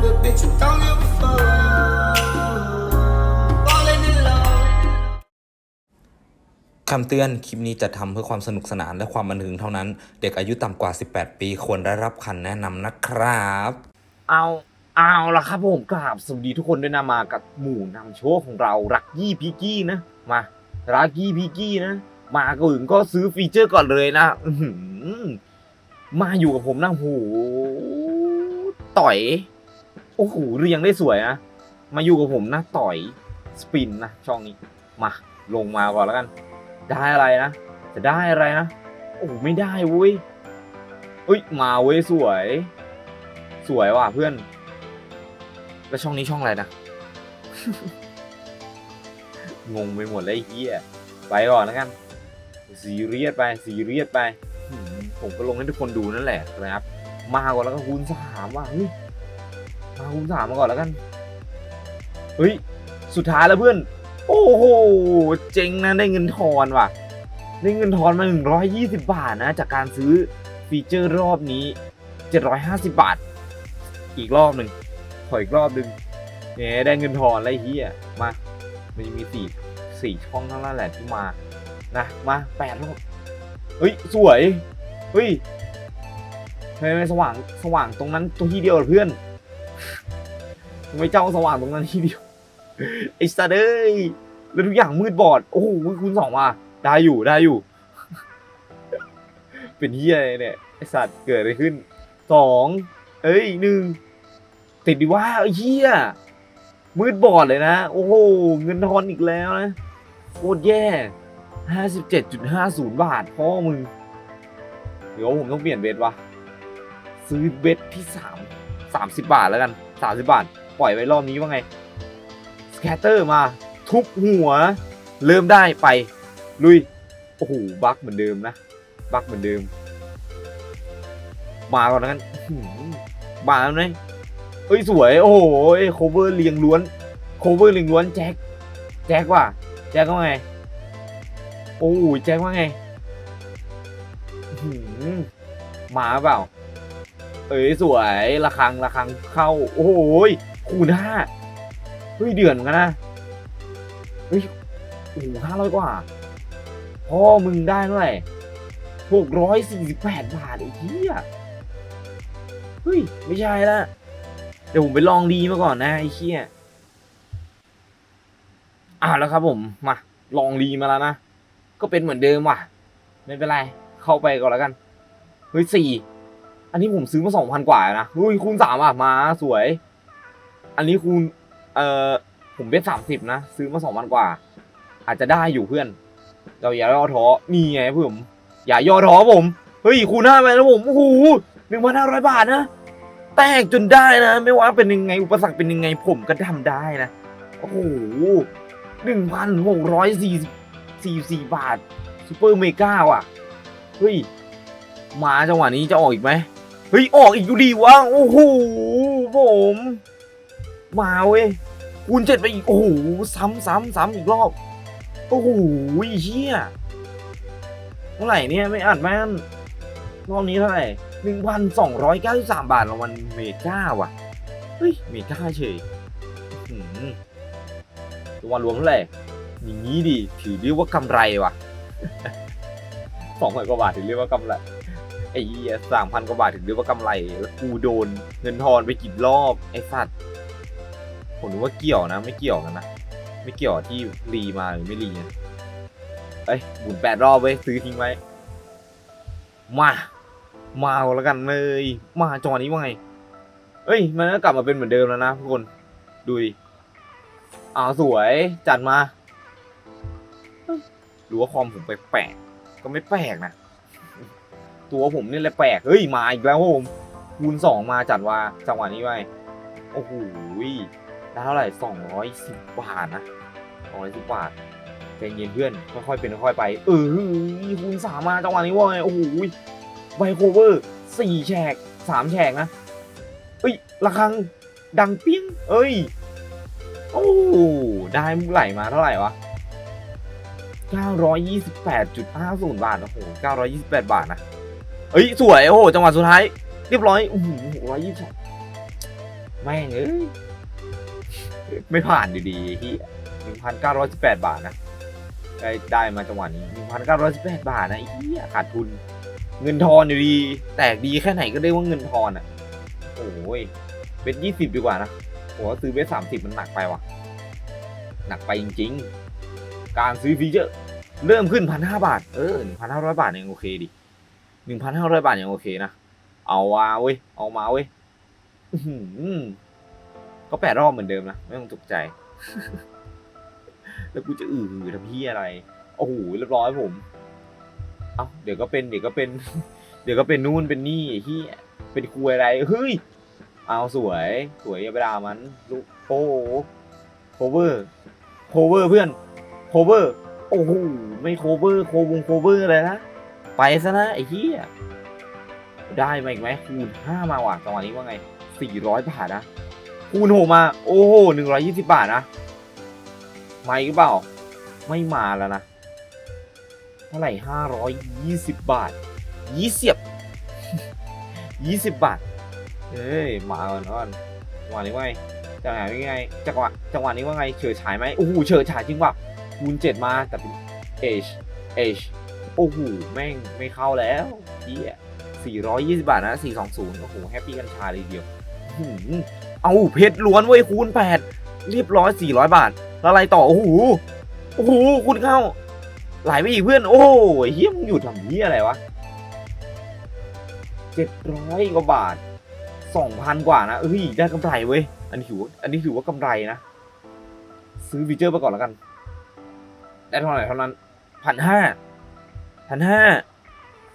type of bitch who don't give a fuck. Falling in love. คำเตือน คลิปนี้จะทำเพื่อความสนุกสนานและความบันเทิงเท่านั้น เด็กอายุต่ำกว่า 18 ปีควรได้รับคำแนะนำนะครับ เอาเอาละครับผมกราบสวัสดีทุกคนด้วยนะมากับหมู่นำโชคของเรารักยี่พีกี้นะมารักยี่พีกี้นะมาก็ถึงก็ซื้อฟีเจอร์ก่อนเลยนะอื้อหือมาอยู่กับผมนะโหต่อย โอ้โหเรียงได้สวยนะ มาอยู่กับผมนะต่อยสปินนะช่องนี้ มาลงมาก่อนแล้วกัน ได้อะไรนะ จะได้อะไรนะ โอ้ไม่ได้เว้ยเอ้ยมาเว้ยสวย สวยว่ะเพื่อน แล้วช่องนี้ช่องอะไรนะ งงไปหมดเลยเฮียไปก่อนแล้วกันซีเรียสไปซีเรียสไป ผมก็ลงให้ทุกคนดูนั่นแหละนะครับ มาก่อนแล้วก็คูณสามว่ะเฮ้ย มาคูณสามมาก่อนแล้วกัน เฮ้ย สุดท้ายแล้วเพื่อน โอ้โห เจ๋งนะได้เงินทอนว่ะ ได้เงินทอนมา 120 บาทนะ จากการซื้อฟีเจอร์รอบนี้ 750 บาท อีกรอบหนึ่งขออีกรอบหนึ่งเนี่ยได้เงินทอนอะไรเฮียมา มันจะมีสี่สี่ช่องเท่านั้นแหละที่มา นะ มาแปดรอบเฮ้ย สวย เฮ้ยทำไมสว่าง สว่างตรงนั้นตัวที่เดียวเหรอเพื่อน ไมเจ้าสว่างตรงนั้นทีเดียวไอ้สัตว์เอ้ยแล้วทุกอย่างมืดบอด โอ้โหคุณสองมาได้อยู่ได้อยู่ เป็นเฮียอะไรเนี่ยไอสัตว์เกิดอะไรขึ้นสองเอ้ยหนึ่งติดดีว่าไอเฮียมืดบอดเลยนะ โอ้โห เงินทอนอีกแล้วนะโคตรแย่ห้าสิบเจ็ดจุดห้าศูนย์บาทพ่อมึง เดี๋ยวผมต้องเปลี่ยนเบสวะซื้อเบสที่สามสามสิบบาทแล้วกันสามสิบบาท ปล่อยไว้รอบนี้ว่าไงสแคตเตอร์มาทุบหัว เริ่มได้ไป ลุย โอ้โหบักเหมือนเดิมนะ บักเหมือนเดิม มาก่อนแล้วกันอื้อหือมาแล้วไหมเอ้ยสวย โอ้โหโคเวอร์เรียงล้วนโคเวอร์เรียงล้วนแจ็คแจ็คว่ะแจ็คว่าไง โอ้โหแจ็คว่าไงอื้อหือมาเปล่า เอ้ยสวยระคังระคังเข้า โอ้โห คูณห้าเฮ้ยเดือนเหมือนกันนะเฮ้ยโอ้โหห้าร้อยกว่าพ่อมึงได้เท่าไหร่หกร้อยสี่สิบแปดบาทไอ้เหี้ยเฮ้ย ไม่ใช่ละเดี๋ยวผมไปลองดีมาก่อนนะไอ้เหี้ยอ่าแล้วครับผมมาลองดีมาแล้วนะก็เป็นเหมือนเดิมว่ะ ไม่เป็นไร เข้าไปก่อนแล้วกัน เฮ้ยสี่ อันนี้ผมซื้อมาสองพันกว่านะ เฮ้ยคูณสามอะ มาสวย อันนี้คูณเอ่อผมเป็นสามสิบนะ ซื้อมาสองพันกว่า อาจจะได้อยู่เพื่อน เราอย่าย่อท้อนี่ไงเพื่อนผม อย่าย่อท้อผม เฮ้ยคูณห้าไปแล้วผมโอ้โหหนึ่งพันห้าร้อยบาทนะแตกจนได้นะ ไม่ว่าเป็นยังไงอุปสรรคเป็นยังไงผมก็ทำได้นะ โอ้โหหนึ่งพันหกร้อยสี่สี่สี่บาทซูเปอร์เมกาว่ะ เฮ้ย มาจังหวะนี้จะออกอีกไหมเฮ้ย ออกอีกดูดีวะ โอ้โหผม มาเว้ยคูณเจ็ดไปอีก โอ้โห ซ้ำซ้ำซ้ำอีกรอบ โอ้โหเฮียเท่าไหร่เนี่ย ไม่อัดแม่นรอบนี้เท่าไหร่หนึ่งพันสองร้อยเก้าสิบสามบาทรางวัลเมกาว่ะ เฮ้ย เมกาเฉยรางวัลรวมเท่าไหร่อย่างนี้ดิถือเรียกว่ากำไรว่ะสองพันกว่าบาทถือเรียกว่ากำไรไอ้สามพันกว่าบาทถึงเรียกว่ากำไร แล้วกูโดนเงินทอนไปกี่รอบ ไอ้สัตว์ ผมนึกว่าเกี่ยวนะ ไม่เกี่ยวกันนะ ไม่เกี่ยวที่รีมาหรือไม่รีนะเอ้ยหมุนแปดรอบเว้ยซื้อทิ้งไว้ มา มาแล้วกันเลย มาจอนี้ว่าไงเอ้ย มันก็กลับมาเป็นเหมือนเดิมแล้วนะทุกคน ดูดิอ้าวสวยจัดมาเอ้ยหรือว่าคอมผมแปลกๆก็ไม่แปลกนะ ตัวผมนี่แหละแปลก เฮ้ย มาอีกแล้วผมคูณสองมาจัดว่าจังหวะนี้ไว้ โอ้โห ได้เท่าไหร่สองร้อยสิบบาทนะสองร้อยสิบบาทใจเย็นเพื่อนค่อยๆเป็นค่อยๆไป เออคูณสามมาจังหวะนี้ว่าไง โอ้โหไวโคเวอร์สี่แฉกสามแฉกนะ เอ้ยระฆังดังเปี้ยงเอ้ย โอ้ได้ไหลมาเท่าไหร่วะ 928.50 บาท โอ้โห 928 บาทนะ เอ้ย สวย โอ้โห จังหวะสุดท้าย เรียบร้อย โอ้โห622แม่งเอ้ย ไม่ผ่านอยู่ดีที่หนึ่งพันเก้าร้อยสิบแปดบาทนะได้ได้มาจังหวะนี้หนึ่งพันเก้าร้อยสิบแปดบาทนะไอ้เหี้ยขาดทุน เงินทอนอยู่ดี แตกดีแค่ไหนก็ได้ว่าเงินทอนอะ โอ้ยเบ็ดยี่สิบดีกว่านะผมว่าซื้อเบ็ดสามสิบมันหนักไปว่ะ หนักไปจริง ๆ การซื้อฟีเจอร์เริ่มขึ้นพันห้าบาท เออหนึ่งพันห้าร้อยบาทยังโอเคดิหนึ่งพันห้าร้อยบาทยังโอเคนะ เอาว่าเว้ย เอามาเว้ย ก็แปดรอบเหมือนเดิมนะ ไม่ต้องตกใจ แล้วกูจะอือหือทำพี่อะไร โอ้โหเรียบร้อยผม เอ้าเดี๋ยวก็เป็นเดี๋ยวก็เป็น เดี๋ยวก็เป็นนู่นเป็นนี่ที่เป็นคุยอะไร เฮ้ย เอาสวย สวยอย่าไปด่ามันลูกโอ้โหโคเวอร์โคเวอร์เพื่อนโคเวอร์โอ้โหไม่โคเวอร์โควงโคเวอร์เลยนะ ไปซะนะไอ้เหี้ยได้มาอีกไหมคูณห้ามาว่ะจังหวะนี้ว่าไงสี่ร้อยบาทนะ คูณหกมา โอ้โหหนึ่งร้อยี่สิบาทนะมาอีกเปล่า ไม่มาแล้วนะเท่าไหร่ห้าร้อยยี่สิบบาทยี่สิบยี่สิบบาท เอ้ย มาก่อนก่อนจังหวะนี้ว่าไงจังหวะนี้ไงจังหวะจังหวะนี้ว่าไงเฉิดฉายไหมโอ้โหเฉิดฉายจริงว่ะคูณเจ็ดมาแต่เป็น H H โอ้โหแม่งไม่เข้าแล้วเฮียสี่ร้อยยี่สิบาทนะสี่สองศูนย์โอ้โห แฮปปี้กัญชาเลยเดียวหือ เอาเพชรล้วนเว้ยคูณแปดเรียบร้อยสี่ร้อยบาท แล้วอะไรต่อ โอ้โหโอ้โหคุณเข้า ไหลไปอีกเพื่อน โอ้ยเฮียมึงอยู่ทำเฮียอะไรวะเจ็ดร้อยกว่าบาทสองพันกว่านะเอ้ยได้กำไรเว้ยอันนี้ถือว่าอันนี้ถือว่ากำไรนะ ซื้อฟีเจอร์ไปก่อนแล้วกัน ได้เท่าไหร่เท่านั้นพันห้าพันห้า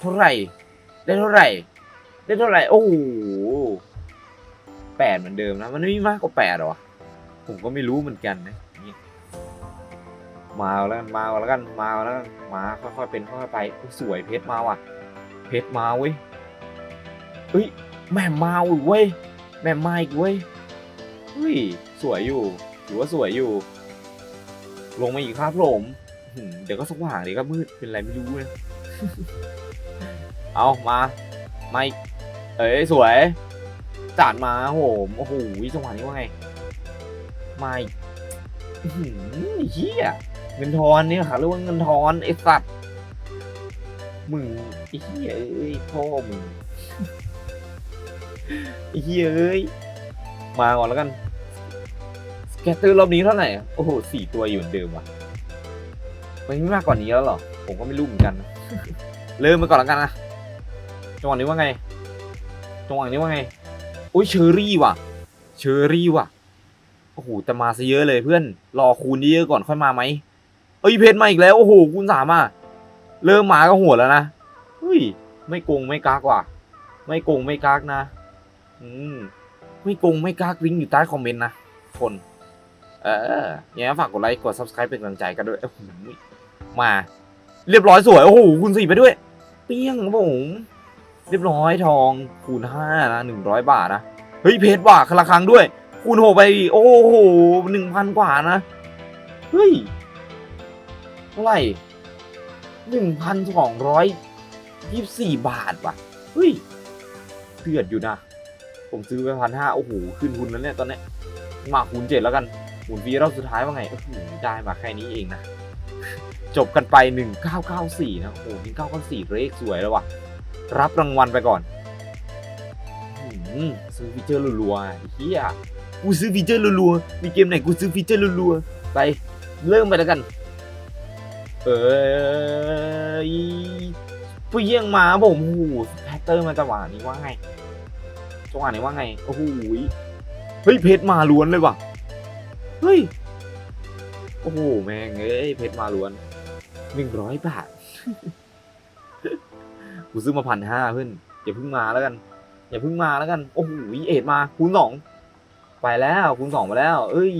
เท่าไหร่ ได้เท่าไหร่ ได้เท่าไหร่ โอ้โห แปดเหมือนเดิมนะ มันไม่มีมากกว่าแปดหรอ ผมก็ไม่รู้เหมือนกันนะมาแล้วกันมาแล้วกันมาแล้วกันมาค่อยๆเป็นค่อยๆไปสวยเพชรมาว่ะ เพชรมาเว้ยเฮ้ยแม่มาอีกเว้ยแม่มาอีกเว้ยเฮ้ยสวยอยู่ถือว่าสวยอยู่ ลงมาอีกครับผมเดี๋ยวก็สว่างเดี๋ยวก็มืดเป็นไรไม่รู้เลยเอามาไม่เอ้ยสวย จานมาโหมโอ้โหจังหวะนี้ว่าไงม่อื้อหือเฮียเงินทอนเนี่ยค่ะเรียกว่าเงินทอนไอ้สัตว์มึงไอ้เฮียเอ้ยพ่อมึงไอ้เฮียเอ้ยมาก่อนแล้วกันสแกตเตอร์รอบนี้เท่าไหร่โอ้โหสี่ตัวอยู่เหมือนเดิมว่ะมันไม่มากกว่านี้แล้วหรอผมก็ไม่รู้เหมือนกันเริ่มไปก่อนแล้วกันนะจังหวะนี้ว่าไงจังหวะนี้ว่าไง อุ้ยเชอรี่ว่ะ เชอรี่ว่ะ โอ้โหแต่มาซะเยอะเลยเพื่อน รอคูณเยอะก่อนค่อยมาไหมเอ้ยเพชรมาอีกแล้ว โอ้โหคูณสามอะ เริ่มมาก็หัวแล้วนะ เฮ้ย ไม่โกงไม่กากว่ะ ไม่โกงไม่กากนะ อืม ไม่โกงไม่กากลิงก์อยู่ใต้คอมเมนต์นะคน เอออย่างนี้ฝากกดไลค์ กด subscribe เป็นกำลังใจกันด้วยโอ้โหมา เรียบร้อยสวย โอ้โหคูณสี่ไปด้วย เปี้ยงครับผม เรียบร้อยทองคูณห้านะหนึ่งร้อยบาทนะ เฮ้ยเพชรว่ะคละครั้งด้วย คูณหกไปอีกโอ้โหหนึ่งพันกว่านะ เฮ้ยเท่าไหร่หนึ่งพันสองร้อยยี่สิบสี่บาทว่ะ เฮ้ยเดือดอยู่นะ ผมซื้อไปพันห้าโอ้โหขึ้นทุนแล้วเนี่ยตอนนี้มาคูณเจ็ดแล้วกันคูณฟีรอบสุดท้ายว่าไงโอ้โหได้มาแค่นี้เองนะ จบกันไป 1994 นะ โอ้โห1994 เลขสวยแล้วว่ะ รับรางวัลไปก่อนอื้อหือซื้อฟีเจอร์รัวๆไอ้เฮียกูซื้อฟีเจอร์รัวๆมีเกมไหนกูซื้อฟีเจอร์รัวๆไปเริ่มไปแล้วกัน เอ้ยเพียงมาผมโอ้โหแพตเตอร์มาจังหวะนี้ว่าไงจังหวะนี้ว่าไงโอ้โหเฮ้ยเพชรมาล้วนเลยว่ะเฮ้ยโอ้โหแม่งเอ้ยเพชรมาล้วนหนึ่งร้อยบาท กูซื้อมาพันห้าเพื่อนอย่าเพิ่งมาแล้วกัน อย่าเพิ่งมาแล้วกันโอ้โหเอ็ดมาคูณสองไปแล้วคูณสองไปแล้ว เอ้ย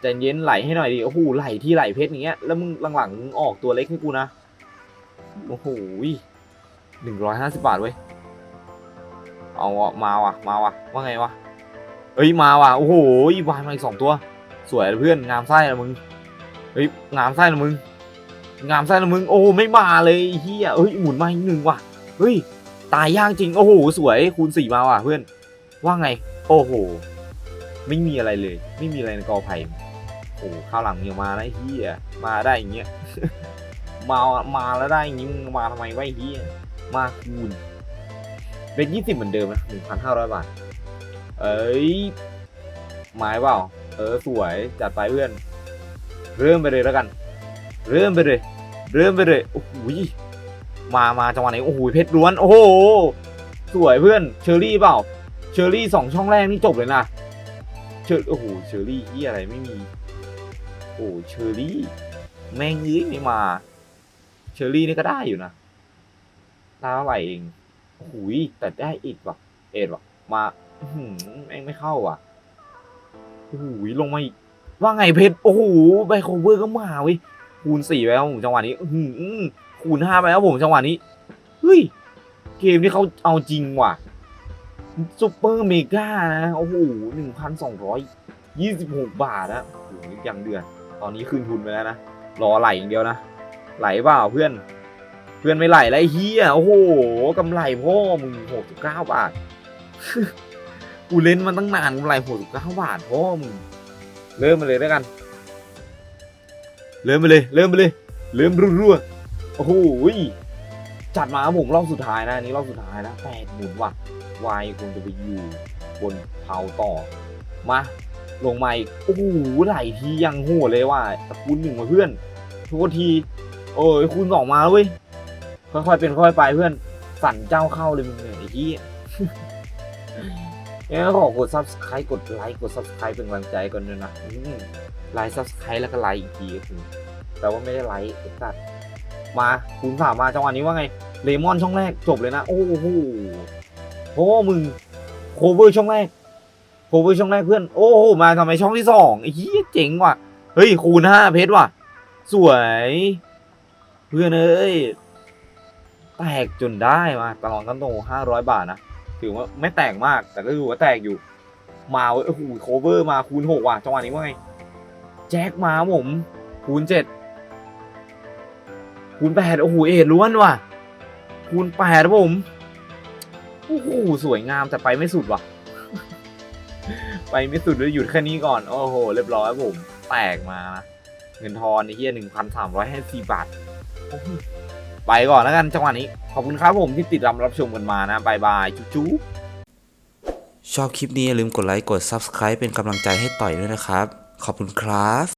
ใจเย็นไหลให้หน่อยดิโอ้โหไหลที่ไหลเพชรอย่างเงี้ยแล้วมึงหลังๆมึงออกตัวเล็กให้กูนะโอ้โหหนึ่งร้อยห้าสิบบาทเว้ยเอาอะมาว่ะมาว่ะว่าไงวะเอ้ยมาว่ะโอ้โหวายมาอีกสองตัว สวยเลยเพื่อนงามไส้ละมึงเฮ้ยงามไส้ละมึง งามไส้ละมึงโอ้ไม่มาเลยเฮียเฮ้ยหมุนมาอีกหนึ่งว่ะเฮ้ยตายยากจริงโอ้โหสวยคูณสี่มาว่ะเพื่อนว่าไง โอ้โห ไม่มีอะไรเลย ไม่มีอะไรในกอไผ่โอ้ข้าวหลังยังมาได้เฮียมาได้อย่างเงี้ยมามาแล้วได้อย่างงี้มึงมาทำไมวะไอ้เฮียมาคูณเป็นยี่สิบเหมือนเดิมนะหนึ่งพันห้าร้อยบาท เอ้ยไม้เปล่าเออสวยจัดไปเพื่อน เริ่มไปเลยแล้วกัน เริ่มไปเลย เริ่มไปเลยโอ้โหยมามาจังหวะไหนโอ้โหเพชรล้วนโอ้โหสวยเพื่อนเชอรี่เปล่าเชอรี่สองช่องแรกนี่จบเลยนะเชอโอ้โหเชอรี่ที่อะไรไม่มี โอ้เชอรี่ แม่งเอ้ยไม่มา เชอรี่นี่ก็ได้อยู่นะตาเท่าไหร่เองโอ้โหยแต่ได้อีกว่ะ เอ็ดว่ะ มาแม่งไม่เข้าว่ะโอ้โหลงมาอีกว่าไงเพชรโอ้โหไบโคเวอร์ก็มาเว้ย คูณสี่ไปแล้วผมจังหวะนี้อืคูณห้าไปแล้วผมจังหวะนี้เฮ้ยเกมที่เขาเอาจริงว่ะซูเปอร์เมกานะโอ้โหหนึ่งพันสองร้อยยี่สิบหกบาทนะโอ้โหยังเดือน ตอนนี้คืนทุนไปแล้วนะ รอไหลอย่างเดียวนะ ไหลเปล่าเพื่อน เพื่อนไม่ไหลแล้วไอ้เฮียโอ้โหกำไรพ่อมึงหกสิบเก้าบาท กูเล่นมันตั้งนานกำไรหกสิบเก้าบาทพ่อมึง เริ่มมาเลยแล้วกัน เริ่มไปเลย เริ่มไปเลย เริ่มรัวๆโอ้โหจัดมาผมรอบสุดท้ายนะอันนี้รอบสุดท้ายนะแปดหมุนว่ะวายคงจะไปอยู่บนเผาต่อ มา ลงมาอีกโอ้โหไหลทียังโหดเลยว่ะตะคูณหนึ่งมาเพื่อนทุกทีโอ้ยคูณสองมาแล้วเว้ยค่อยๆเป็นค่อยไปเพื่อนสั่นเจ้าเข้าเลยมึงเนี่ยไอ้ที่ งไงก็ขอกด subscribe กดไลค์กด subscribe เป็นกำลังใจก่อนด้วยนะไลค์ subscribe แล้วก็ไลค์อีกทีก็คือแต่ว่าไม่ได้ไลค์ไอ้สัตว์มาคูณสามมาจังหวะนี้ว่าไงเลมอนช่องแรกจบเลยนะ โอ้โหโอ้มึงโคเวอร์ช่องแรกโคเวอร์ช่องแรกเพื่อน โอ้โหมาทำไมช่องที่สองไอ้เหี้ยเจ๋งว่ะเฮ้ยคูณห้าเพชรว่ะ สวย เพื่อนเอ้ยแตกจนได้มาตลอดกันโตห้าร้อยบาทนะ ถือว่าไม่แตกมากแต่ก็ถือว่าแตกอยู่ มาเว้ยโอ้โหโคเวอร์มาคูณหกว่ะจังหวะนี้ว่าไงแจ็คมาผมคูณเจ็ดคูณแปดโอ้โหเอ็ดล้วนว่ะคูณแปดครับผมโอ้โหสวยงามแต่ไปไม่สุดว่ะ ไปไม่สุดเลยหยุดแค่นี้ก่อน โอ้โห เรียบร้อยครับผม แตกมานะเงินทอนไอ้เหี้ยหนึ่งพันสามร้อยห้าสิบบาทโอ้โห ไปก่อนแล้วกันจังหวะนี้ ขอบคุณครับผมที่ติดตามรับชมกันมานะบายบายจุ๊บชอบคลิปนี้อย่าลืมกดไลค์กด Subscribe เป็นกำลังใจให้ต่อยด้วยนะครับ ขอบคุณครับ